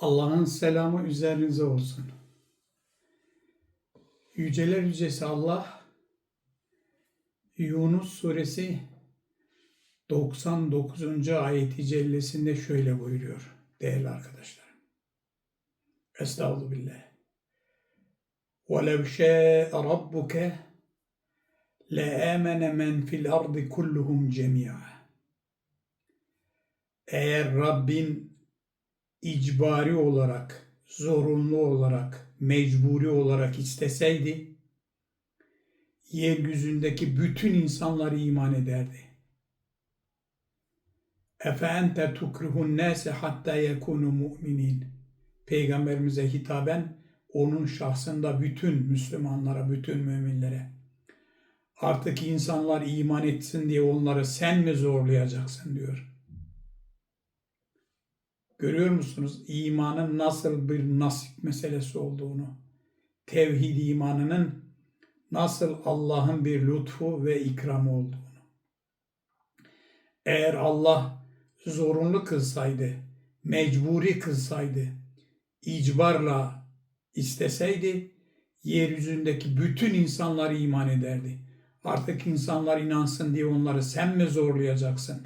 Allah'ın selamı üzerinize olsun. Yüceler Yücesi Allah Yunus suresi 99. ayeti cellesinde şöyle buyuruyor değerli arkadaşlarım. Estağfurullah. وَلَوْ شَاءَ رَبُّكَ لَآمَنَ مَنْ فِي الْأَرْضِ كُلُّهُمْ جَمِيعًا Eğer Rabbin icbari olarak, zorunlu olarak, mecburi olarak isteseydi, yeryüzündeki bütün insanlar iman ederdi. Efe ente tukrihun nase hatta yekunu. Peygamberimize hitaben onun şahsında bütün Müslümanlara, bütün müminlere artık insanlar iman etsin diye onları sen mi zorlayacaksın diyor. Görüyor musunuz imanın nasıl bir nasip meselesi olduğunu? Tevhid imanının nasıl Allah'ın bir lütfu ve ikramı olduğunu. Eğer Allah zorunlu kılsaydı, mecburi kılsaydı, icbarla isteseydi, yeryüzündeki bütün insanlar iman ederdi. Artık insanlar inansın diye onları sen mi zorlayacaksın?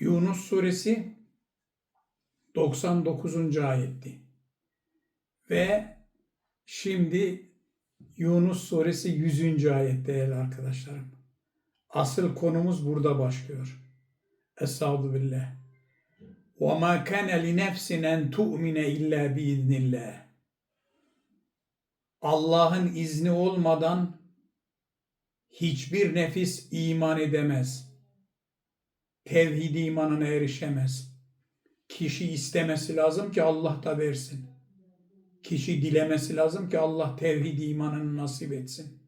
Yunus suresi 99. ayetti. Ve şimdi Yunus suresi 100. ayet değerli arkadaşlarım. Asıl konumuz burada başlıyor. Estağfirullah. وَمَا كَانَ لِنَفْسٍ اَنْ تُؤْمِنَ اِلَّا بِاِذْنِ اللّٰهِ Allah'ın izni olmadan hiçbir nefis iman edemez. Tevhid imanına erişemez. Kişi istemesi lazım ki Allah da versin. Kişi dilemesi lazım ki Allah tevhid imanını nasip etsin.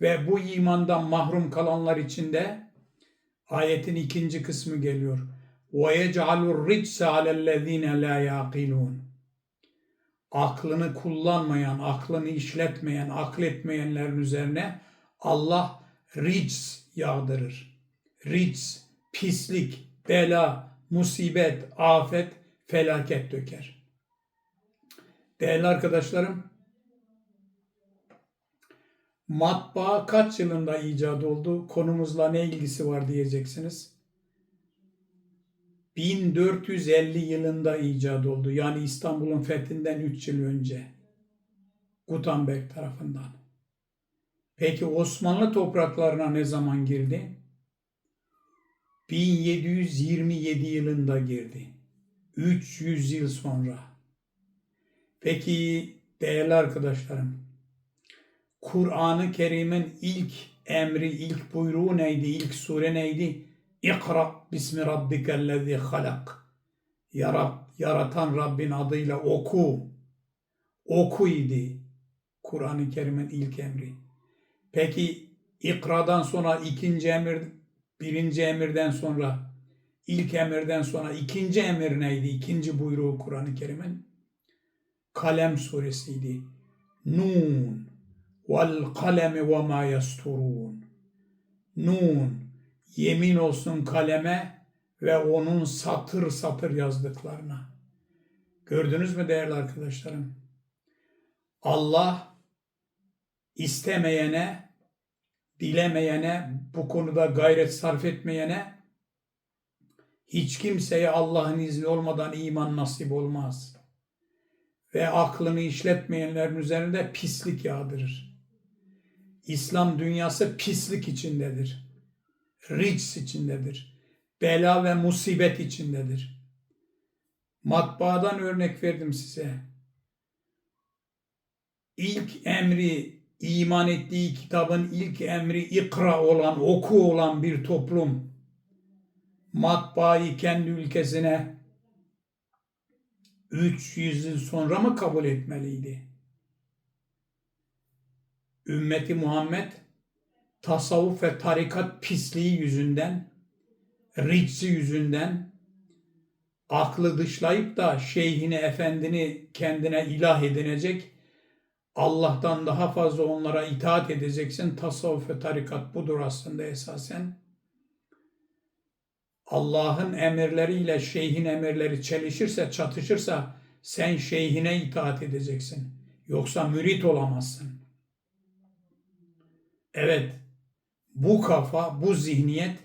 Ve bu imandan mahrum kalanlar için de ayetin ikinci kısmı geliyor. وَيَجْعَلُ الرِّجْسَ عَلَى الَّذ۪ينَ لَا يَعْقِلُونَ Aklını kullanmayan, aklını işletmeyen, akletmeyenlerin üzerine Allah rics yağdırır. Rics, pislik, bela, musibet, afet, felaket döker. Değerli arkadaşlarım, matbaa kaç yılında icat oldu? Konumuzla ne ilgisi var diyeceksiniz. 1450 yılında icat oldu. Yani İstanbul'un fethinden 3 yıl önce. Gutenberg tarafından. Peki Osmanlı topraklarına ne zaman girdi? 1727 yılında girdi. 300 yıl sonra. Peki değerli arkadaşlarım, Kur'an-ı Kerim'in ilk emri, ilk buyruğu neydi? İlk sure neydi? İkra bismi rabbikellezi halak. Yarat, yaratan Rabbin adıyla oku. Oku idi. Kur'an-ı Kerim'in ilk emri. Peki ikradan sonra ikinci emir, birinci emirden sonra, ilk emirden sonra ikinci emir neydi? İkinci buyruğu Kur'an-ı Kerim'in Kalem suresiydi. Nun vel kalemi ve ma yasturun. Nun yemin olsun kaleme ve onun satır satır yazdıklarına. Gördünüz mü değerli arkadaşlarım? Allah istemeyene, dilemeyene, bu konuda gayret sarf etmeyene hiç kimseye Allah'ın izni olmadan iman nasip olmaz. Ve aklını işletmeyenlerin üzerinde pislik yağdırır. İslam dünyası pislik içindedir. Rics içindedir. Bela ve musibet içindedir. Matbaadan örnek verdim size. İlk emri iman ettiği kitabın ilk emri ikra olan, oku olan bir toplum matbaayı kendi ülkesine 300 yıl sonra mı kabul etmeliydi? Ümmeti Muhammed tasavvuf ve tarikat pisliği yüzünden, ricsi yüzünden aklı dışlayıp da şeyhini, efendini kendine ilah edinecek, Allah'tan daha fazla onlara itaat edeceksin. Tasavvuf ve tarikat budur aslında esasen. Allah'ın emirleriyle şeyhin emirleri çelişirse, çatışırsa sen şeyhine itaat edeceksin. Yoksa mürit olamazsın. Evet, bu kafa, bu zihniyet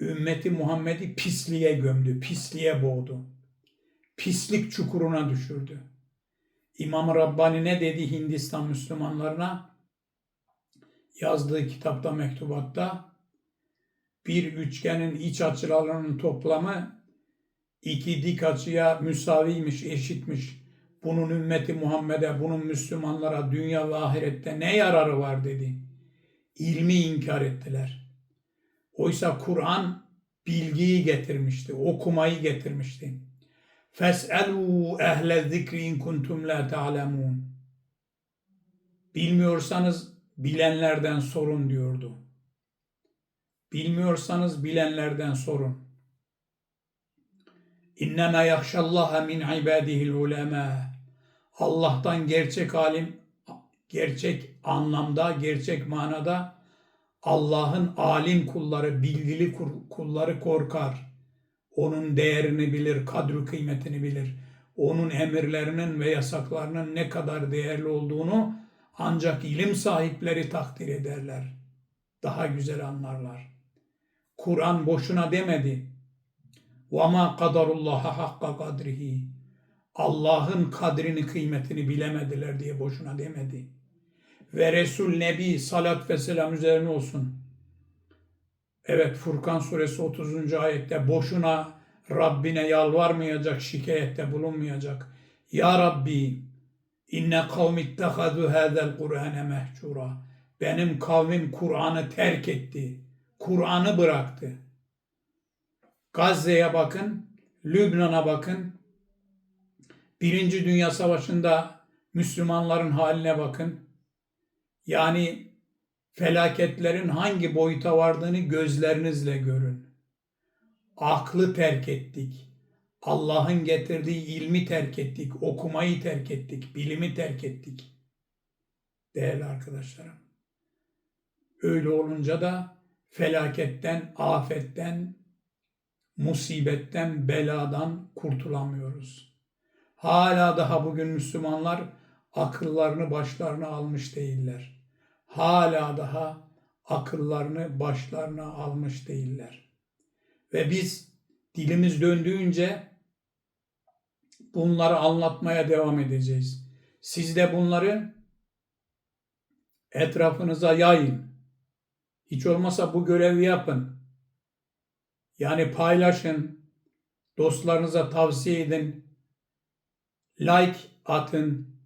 ümmeti Muhammed'i pisliğe gömdü, pisliğe boğdu. Pislik çukuruna düşürdü. İmam Rabbani ne dedi Hindistan Müslümanlarına? Yazdığı kitapta, mektubatta bir üçgenin iç açılarının toplamı iki dik açıya müsaviymiş, eşitmiş. Bunun ümmeti Muhammed'e, bunun Müslümanlara dünya ve ahirette ne yararı var dedi. İlmi inkar ettiler. Oysa Kur'an bilgiyi getirmişti, okumayı getirmişti. Fes'elû ehle zikri in kuntum la ta'lemun. Bilmiyorsanız bilenlerden sorun diyordu. Bilmiyorsanız bilenlerden sorun. İnnemâ yakşallâhe min ibâdihil ulemâ. Allah'tan gerçek alim, gerçek anlamda, gerçek manada Allah'ın alim kulları, bilgili kulları korkar. Onun değerini bilir, kadru kıymetini bilir. Onun emirlerinin ve yasaklarının ne kadar değerli olduğunu ancak ilim sahipleri takdir ederler. Daha güzel anlarlar. Kur'an boşuna demedi. وَمَا قَدَرُ اللّٰهَ حَقَّ قَدْرِهِ Allah'ın kadrini, kıymetini bilemediler diye boşuna demedi. Ve Resul Nebi salat ve selam üzerine olsun. Evet Furkan suresi 30. ayette boşuna Rabbine yalvarmayacak, şikayette bulunmayacak. Ya Rabbi inne kavmi ittehadu hadel Kur'ane mehcura. Benim kavmim Kur'an'ı terk etti. Kur'an'ı bıraktı. Gazze'ye bakın, Lübnan'a bakın. Birinci Dünya Savaşı'nda Müslümanların haline bakın. Yani felaketlerin hangi boyuta vardığını gözlerinizle görün. Aklı terk ettik. Allah'ın getirdiği ilmi terk ettik, okumayı terk ettik, bilimi terk ettik. Değerli arkadaşlarım. Öyle olunca da felaketten, afetten, musibetten, beladan kurtulamıyoruz. Hala daha bugün Müslümanlar akıllarını başlarına almış değiller. Hala daha akıllarını başlarına almış değiller. Ve biz dilimiz döndüğünce bunları anlatmaya devam edeceğiz. Siz de bunları etrafınıza yayın. Hiç olmasa bu görevi yapın. Yani paylaşın, dostlarınıza tavsiye edin, like atın,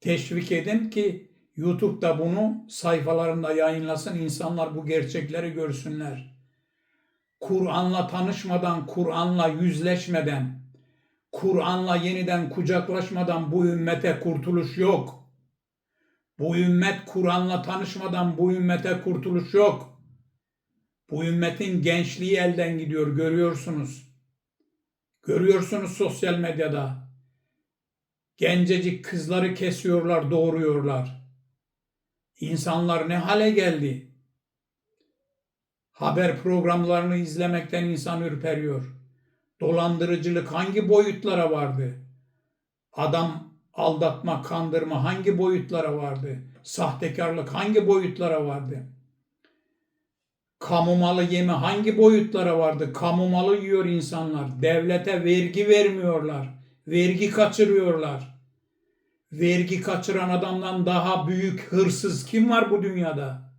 teşvik edin ki YouTube'da bunu sayfalarında yayınlasın, insanlar bu gerçekleri görsünler. Kur'an'la tanışmadan, Kur'an'la yüzleşmeden, Kur'an'la yeniden kucaklaşmadan bu ümmete kurtuluş yok. Bu ümmet Kur'an'la tanışmadan bu ümmete kurtuluş yok. Bu ümmetin gençliği elden gidiyor görüyorsunuz. Görüyorsunuz sosyal medyada. Gencecik kızları kesiyorlar, doğuruyorlar. İnsanlar ne hale geldi? Haber programlarını izlemekten insan ürperiyor. Dolandırıcılık hangi boyutlara vardı? Adam aldatma, kandırma hangi boyutlara vardı? Sahtekarlık hangi boyutlara vardı? Kamu malı yeme hangi boyutlara vardı? Kamu malı yiyor insanlar. Devlete vergi vermiyorlar. Vergi kaçırıyorlar. Vergi kaçıran adamdan daha büyük hırsız kim var bu dünyada?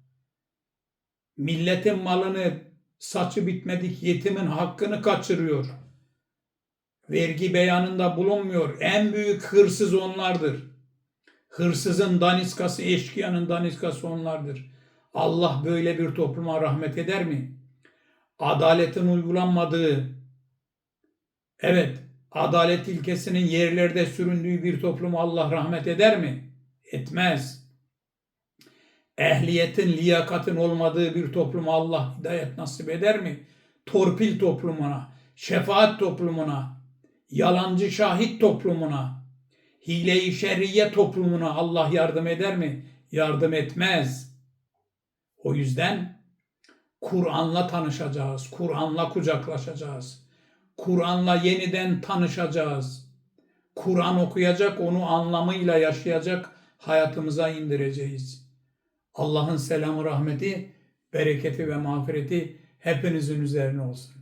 Milletin malını saçı bitmedik yetimin hakkını kaçırıyor vergi beyanında bulunmuyor. En büyük hırsız onlardır. Hırsızın daniskası, eşkıyanın daniskası onlardır. Allah böyle bir topluma rahmet eder mi? Adaletin uygulanmadığı, evet, adalet ilkesinin yerlerde süründüğü bir topluma Allah rahmet eder mi? Etmez. Ehliyetin, liyakatın olmadığı bir topluma Allah hidayet nasip eder mi? Torpil toplumuna, şefaat toplumuna, yalancı şahit toplumuna, hile-i şerriye toplumuna Allah yardım eder mi? Yardım etmez. O yüzden Kur'an'la tanışacağız. Kur'an'la kucaklaşacağız. Kur'an'la yeniden tanışacağız. Kur'an okuyacak, onu anlamıyla yaşayacak, hayatımıza indireceğiz. Allah'ın selamı, rahmeti, bereketi ve mağfireti hepinizin üzerine olsun.